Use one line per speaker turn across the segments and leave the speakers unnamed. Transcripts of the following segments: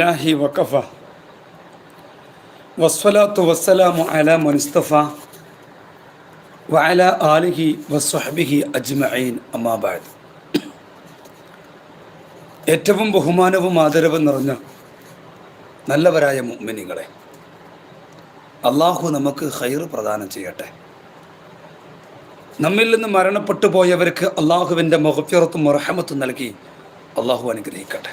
ലാഹി വക്കഫ വസ്വലാത്തു വസ്സലാമു അല മുനിസ്തഫ വഅല ആലിഹി വസ്വഹബിഹി അജ്മഈൻ. അമ്മാബാദ് ഏറ്റവും ബഹുമാനവും ആദരവും നിറഞ്ഞ നല്ലവരായ മുമ്മിനികളെ അള്ളാഹു നമുക്ക് ഹൈർ പ്രദാനം ചെയ്യട്ടെ. നമ്മിൽ നിന്ന് മരണപ്പെട്ടു പോയവർക്ക് അള്ളാഹുവിന്റെ മുഖപ്പുറത്തും മുറഹമത്തും നൽകി അള്ളാഹു അനുഗ്രഹിക്കട്ടെ.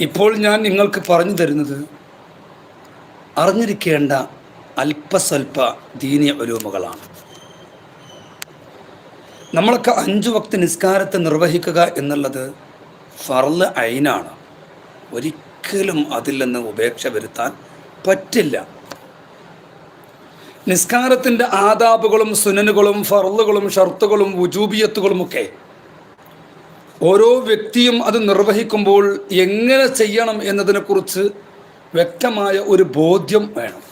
ഇപ്പോൾ ഞാൻ നിങ്ങൾക്ക് പറഞ്ഞു തരുന്നത് അറിഞ്ഞിരിക്കേണ്ട അല്പസ്വല്പ ദീനീയ ഒരുമകളാണ്. നമ്മളൊക്കെ അഞ്ചു വക്ത നിസ്കാരത്തെ നിർവഹിക്കുക എന്നുള്ളത് ഫർൾ ഐനാണ് ഒരിക്കലും അതിൽ നിന്ന് ഉപേക്ഷ വരുത്താൻ പറ്റില്ല. നിസ്കാരത്തിന്റെ ആദാബുകളും സുനനുകളും ഫർളുകളും ഷർത്തുകളും വുജൂബിയത്തുകളുമൊക്കെ ഓരോ വ്യക്തിയും അത് നിർവഹിക്കുമ്പോൾ എങ്ങനെ ചെയ്യണം എന്നതിനെക്കുറിച്ച് വ്യക്തമായ ഒരു ബോധ്യം വേണം.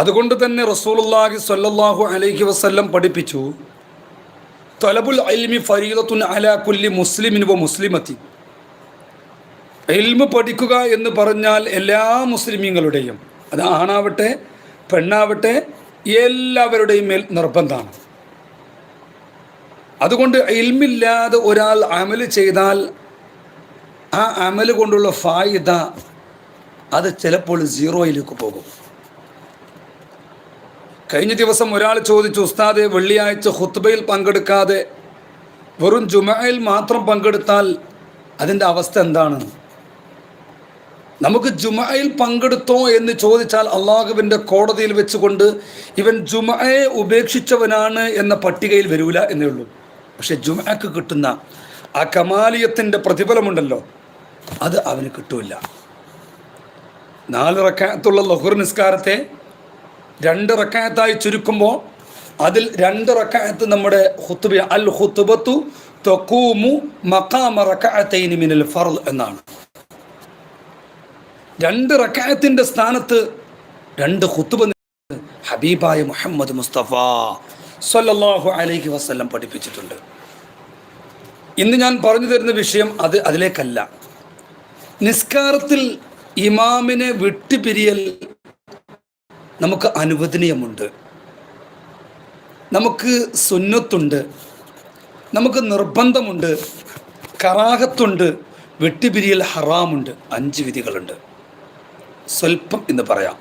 അതുകൊണ്ട് തന്നെ റസൂലുള്ളാഹി സ്വല്ലല്ലാഹു അലൈഹി വസല്ലം പഠിപ്പിച്ചു തലബുൽ അൽമി ഫരീദത്തുൻ അലാ കുല്ലി മുസ്ലിമിൻ വ മുസ്ലിമത്തി. എൽമ് പഠിക്കുക എന്ന് പറഞ്ഞാൽ എല്ലാ മുസ്ലിമീങ്ങളുടെയും അത് ആണാവട്ടെ പെണ്ണാവട്ടെ എല്ലാവരുടെയും മേൽ നിർബന്ധമാണ്. അതുകൊണ്ട് ഇൽമില്ലാതെ ഒരാൾ അമൽ ചെയ്താൽ ആ അമൽ കൊണ്ടുള്ള ഫായിദ അത് ചിലപ്പോൾ സീറോയിലേക്ക് പോകും. കഴിഞ്ഞ ദിവസം ഒരാൾ ചോദിച്ചു ഉസ്താദെ വെള്ളിയാഴ്ച ഹുത്ബയിൽ പങ്കെടുക്കാതെ വെറും ജുമയിൽ മാത്രം പങ്കെടുത്താൽ അതിന്റെ അവസ്ഥ എന്താണ്? നമുക്ക് ജുമയിൽ പങ്കെടുത്തോ എന്ന് ചോദിച്ചാൽ അള്ളാഹുവിന്റെ കോടതിയിൽ വെച്ചുകൊണ്ട് ഇവൻ ജുമയെ ഉപേക്ഷിച്ചവനാണ് എന്ന പട്ടികയിൽ വരൂല എന്നേ ഉള്ളൂ. പക്ഷെ ജുമക്ക് കിട്ടുന്ന ആ കമാലിയത്തിന്റെ പ്രതിഫലമുണ്ടല്ലോ അത് അവന് കിട്ടൂല. നാല് റക്കായത്തുള്ള ലഹുർ നിസ്കാരത്തെ രണ്ട് റക്കായത്തായി ചുരുക്കുമ്പോൾ അതിൽ രണ്ട് റക്കായത്ത് നമ്മുടെ ഹുത്തുബ അൽ ഹുത്തുബത്തു തൊക്കൂമു മക്കാമ റക്കായത്തൈനി മിനൽ ഫർൽ എന്നാണ്. രണ്ട് റക്കായത്തിന്റെ സ്ഥാനത്ത് രണ്ട് ഹുത്തുബ ഹബീബായ മുഹമ്മദ് മുസ്തഫ സല്ലല്ലാഹു അലൈഹി വസല്ലം പഠിപ്പിച്ചിട്ടുണ്ട്. ഇന്ന് ഞാൻ പറഞ്ഞു തരുന്ന വിഷയം അത് അതിലേക്കല്ല. നിസ്കാരത്തിൽ ഇമാമിനെ വിട്ടുപിരിയൽ നമുക്ക് അനുവദനീയമുണ്ട്. നമുക്ക് സുന്നത്തുണ്ട്. നമുക്ക് നിർബന്ധമുണ്ട്. കറാഹത്തുണ്ട്. വെട്ടിപിരിയൽ ഹറാമുണ്ട്. അഞ്ച് വിധികളുണ്ട്. സ്വല്പം എന്ന് പറയാം.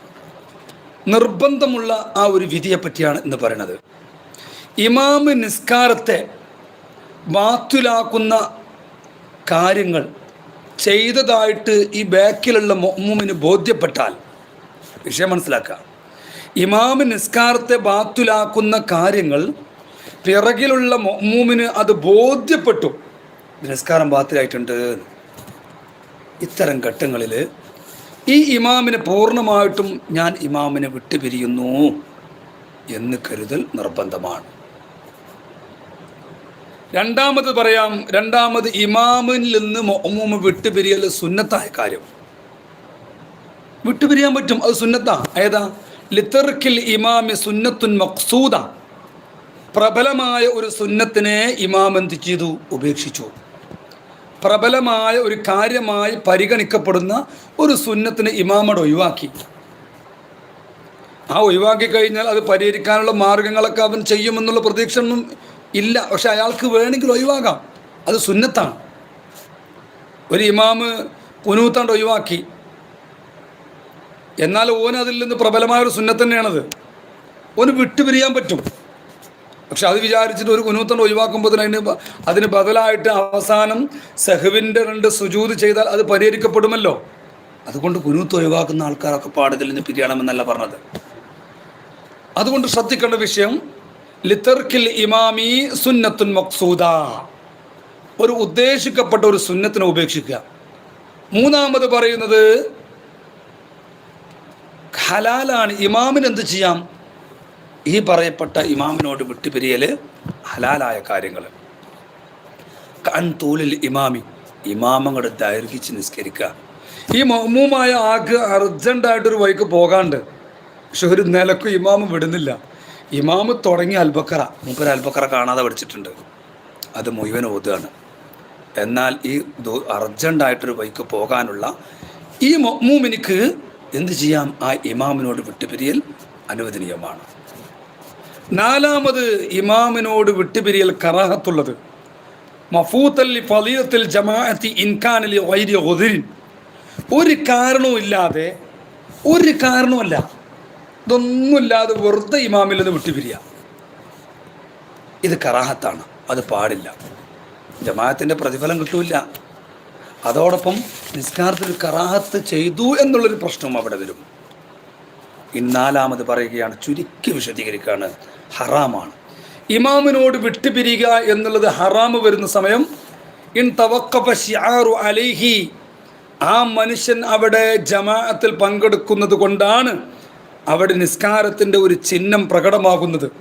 നിർബന്ധമുള്ള ആ ഒരു വിധിയെ പറ്റിയാണ് ഇന്ന് പറയുന്നത് ഇമാമ് നിസ്കാരത്തെ ബാത്തുലാക്കുന്ന കാര്യങ്ങൾ ചെയ്തതായിട്ട് ഈ ബാക്കിലുള്ള മൊമ്മുമിന് ബോധ്യപ്പെട്ടാൽ വിഷയം മനസ്സിലാക്കുക. ഇമാമ് നിസ്കാരത്തെ ബാത്തുലാക്കുന്ന കാര്യങ്ങൾ പിറകിലുള്ള മൊമ്മൂമിന് അത് ബോധ്യപ്പെട്ടു. നിസ്കാരം ബാത്തിലായിട്ടുണ്ട്. ഇത്തരം ഘട്ടങ്ങളിൽ ഈ ഇമാമിനെ പൂർണമായിട്ടും ഞാൻ ഇമാമിനെ വിട്ടുപിരിയുന്നു എന്ന് കരുതൽ നിർബന്ധമാണ്. രണ്ടാമത് പറയാം രണ്ടാമത് ഇമാമിൽ നിന്ന് മൊമ്മൂമ് വിട്ടുപിരിയൽ സുന്നത്തായ കാര്യം. വിട്ടുപിരിയാൻ പറ്റും അത് സുന്നത്താ. ഏതാ? ലിത്തർക്കിൽ ഇമാമി സുന്നത്തുൻ മക്സൂദ പ്രബലമായ ഒരു സുന്നത്തിനെ ഇമാം എന്ത് ചെയ്തു? ഉപേക്ഷിച്ചു. പ്രബലമായ ഒരു കാര്യമായി പരിഗണിക്കപ്പെടുന്ന ഒരു സുന്നത്തിനെ ഇമാമോട് ഒഴിവാക്കി. ആ ഒഴിവാക്കി കഴിഞ്ഞാൽ അത് പരിഹരിക്കാനുള്ള മാർഗങ്ങളൊക്കെ അവൻ ചെയ്യുമെന്നുള്ള പ്രതീക്ഷ ഒന്നും ഇല്ല പക്ഷെ അയാൾക്ക് വേണമെങ്കിൽ ഒഴിവാകാം. അത് സുന്നത്താണ്. ഒരു ഇമാമ് കുനൂത്താണ്ട് ഒഴിവാക്കി. എന്നാൽ ഓൻ അതിൽ നിന്ന് പ്രബലമായ ഒരു സുന്നത്ത് തന്നെയാണത്. ഓന് വിട്ടുപിരിയാൻ പറ്റും. പക്ഷെ അത് വിചാരിച്ചിട്ട് ഒരു കുനൂത്തണ്ട് ഒഴിവാക്കുമ്പോൾ അതിന് അതിന് ബദലായിട്ട് അവസാനം സെഹുവിന്റെ രണ്ട് സുജൂത് ചെയ്താൽ അത് പരിഹരിക്കപ്പെടുമല്ലോ. അതുകൊണ്ട് കുനൂത്ത് ഒഴിവാക്കുന്ന ആൾക്കാരൊക്കെ പാടതിൽ നിന്ന് പിരിയണമെന്നല്ല പറഞ്ഞത്. അതുകൊണ്ട് ശ്രദ്ധിക്കേണ്ട വിഷയം ലിത്തർക്കിൽ ഇമാമി സുന്നത്തുൻ മക്സൂദ. ഒരു ഉദ്ദേശിക്കപ്പെട്ട ഒരു സുന്നത്തിനെ ഉപേക്ഷിക്കുക. മൂന്നാമത് പറയുന്നത് ഹലാലാണ് ഇമാമിന് എന്ത് ചെയ്യാം? ഈ പറയപ്പെട്ട ഇമാമിനോട് വിട്ടുപിരിയൽ ഹലാലായ കാര്യങ്ങൾ. കൺതൂലിൽ ഇമാമി ഇമാമങ്ങളുടെ ദൈർഘിച്ച് നിസ്കരിക്കുക. ഈ മഹ്മൂമായ ആക്ക് അർജന്റായിട്ടൊരു വഴിക്ക് പോകാണ്ട്. പക്ഷെ ഒരു നിലക്കും ഇമാമം വിടുന്നില്ല. ഇമാമ് തുടങ്ങി അൽബക്കറ മൂപ്പര് അൽബക്കറ കാണാതെ പഠിച്ചിട്ടുണ്ട്. അത് മുഴുവൻ ഓതുകയാണ്. എന്നാൽ ഈ അർജന്റായിട്ടൊരു ബൈക്ക് പോകാനുള്ള ഈ മൂമിനിക്ക് എന്ത് ചെയ്യാം? ആ ഇമാമിനോട് വിട്ടുപിരിയൽ അനുവദനീയമാണ്. നാലാമത് ഇമാമിനോട് വിട്ടുപിരിയൽ കറാഹത്തുള്ളത്. മഫൂത്തല്ലി ഫലീലത്തിൽ ജമാഅത്തി ഇൻകാനലി വൈര്യ ഒതിരിൻ ഒരു കാരണവും ഇല്ലാതെ ഒരു കാരണവുമല്ല. ഇതൊന്നുമില്ലാതെ വെറുതെ ഇമാമിൽ നിന്ന് വിട്ടുപിരിയ. ഇത് കറാഹത്താണ്. അത് പാടില്ല. ജമാഅത്തിന്റെ പ്രതിഫലം കിട്ടൂല അതോടൊപ്പം നിസ്കാരത്തിൽ കറാഹത്ത് ചെയ്തു എന്നുള്ളൊരു പ്രശ്നവും അവിടെ വരും. ഇന്നാലാമത് പറയുകയാണ് ചുരുക്കി വിശദീകരിക്കുകയാണ്. ഹറാമാണ്. ഇമാമിനോട് വിട്ടുപിരിയുക എന്നുള്ളത് ഹറാമ് വരുന്ന സമയം ഇൻ തവക്കഫ ഷിആറു അലൈഹി ആ മനുഷ്യൻ അവിടെ ജമാഅത്തിൽ പങ്കെടുക്കുന്നത് കൊണ്ടാണ് അവിടെ നിസ്കാരത്തിന്റെ ഒരു ചിഹ്നം പ്രകടമാകുന്നത്.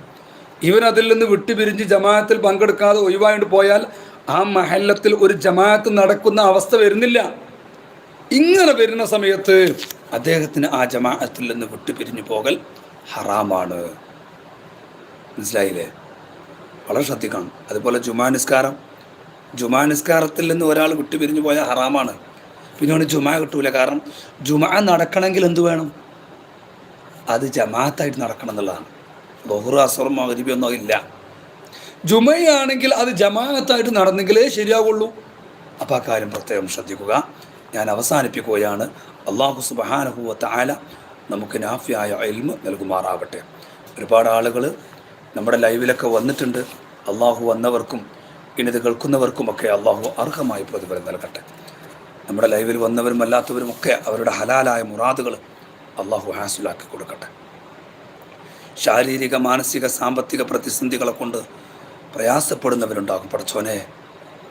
ഇവൻ അതിൽ നിന്ന് വിട്ടുപിരിഞ്ഞ് ജമാഅത്തിൽ പങ്കെടുക്കാതെ ഒഴിവായിട്ട് പോയാൽ ആ മഹല്ലത്തിൽ ഒരു ജമാഅത്ത് നടക്കുന്ന അവസ്ഥ വരുന്നില്ല. ഇങ്ങനെ വരുന്ന സമയത്ത് അദ്ദേഹത്തിന് ആ ജമാഅത്തിൽ നിന്ന് വിട്ടുപിരിഞ്ഞു പോകൽ ഹറാമാണ്. മനസ്സിലായില്ലേ? വളരെ ശ്രദ്ധിക്കണം. അതുപോലെ ജുമാ നിസ്കാരം. ജുമാ നിസ്കാരത്തിൽ നിന്ന് ഒരാൾ വിട്ടുപിരിഞ്ഞു പോയാൽ ഹറാമാണ്. പിന്നെ ജുമാ കിട്ടൂല. കാരണം ജുമാ നടക്കണമെങ്കിൽ എന്ത് വേണം? അത് ജമാഅത്തായിട്ട് നടക്കണം എന്നുള്ളതാണ്. ബഹുറ അസറും മകരിബിയൊന്നും ഇല്ല ജുമയാണെങ്കിൽ അത് ജമാഅത്തായിട്ട് നടന്നെങ്കിലേ ശരിയാവുള്ളൂ. അപ്പം ആ കാര്യം പ്രത്യേകം ശ്രദ്ധിക്കുക. ഞാൻ അവസാനിപ്പിക്കുകയാണ്. അള്ളാഹു സുബഹാനഹുവത്ത ആല നമുക്ക് നാഫിയായ എൽമ് നൽകുമാറാവട്ടെ. ഒരുപാട് ആളുകൾ നമ്മുടെ ലൈവിലൊക്കെ വന്നിട്ടുണ്ട്. അള്ളാഹു വന്നവർക്കും ഇനിത് കേൾക്കുന്നവർക്കുമൊക്കെ അള്ളാഹു അർഹമായി പ്രതിഫലം നൽകട്ടെ. നമ്മുടെ ലൈവിൽ വന്നവരും അല്ലാത്തവരുമൊക്കെ അവരുടെ ഹലാലായ മുറാദുകൾ അള്ളാഹു ഹാസുലാക്കി കൊടുക്കട്ടെ. ശാരീരിക മാനസിക സാമ്പത്തിക പ്രതിസന്ധികളെ കൊണ്ട് പ്രയാസപ്പെടുന്നവരുണ്ടാകും. പഠിച്ചോനെ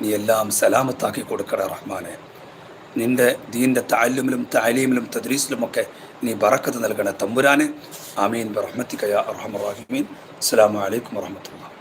നീ എല്ലാം സലാമത്താക്കി കൊടുക്കട റഹ്മാനെ. നിന്റെ ദീന്റെ താല്യമിലും താലീമിലും തദ്രീസിലുമൊക്കെ നീ ബറക്കത്ത് നൽകണേ തമ്പുരാനെ. ആമീൻ. ബറഹ്മത്തിക്കയ അറഹമറാഹിമീൻ അസ്സാം വലൈക്കും വറഹമത്തുള്ള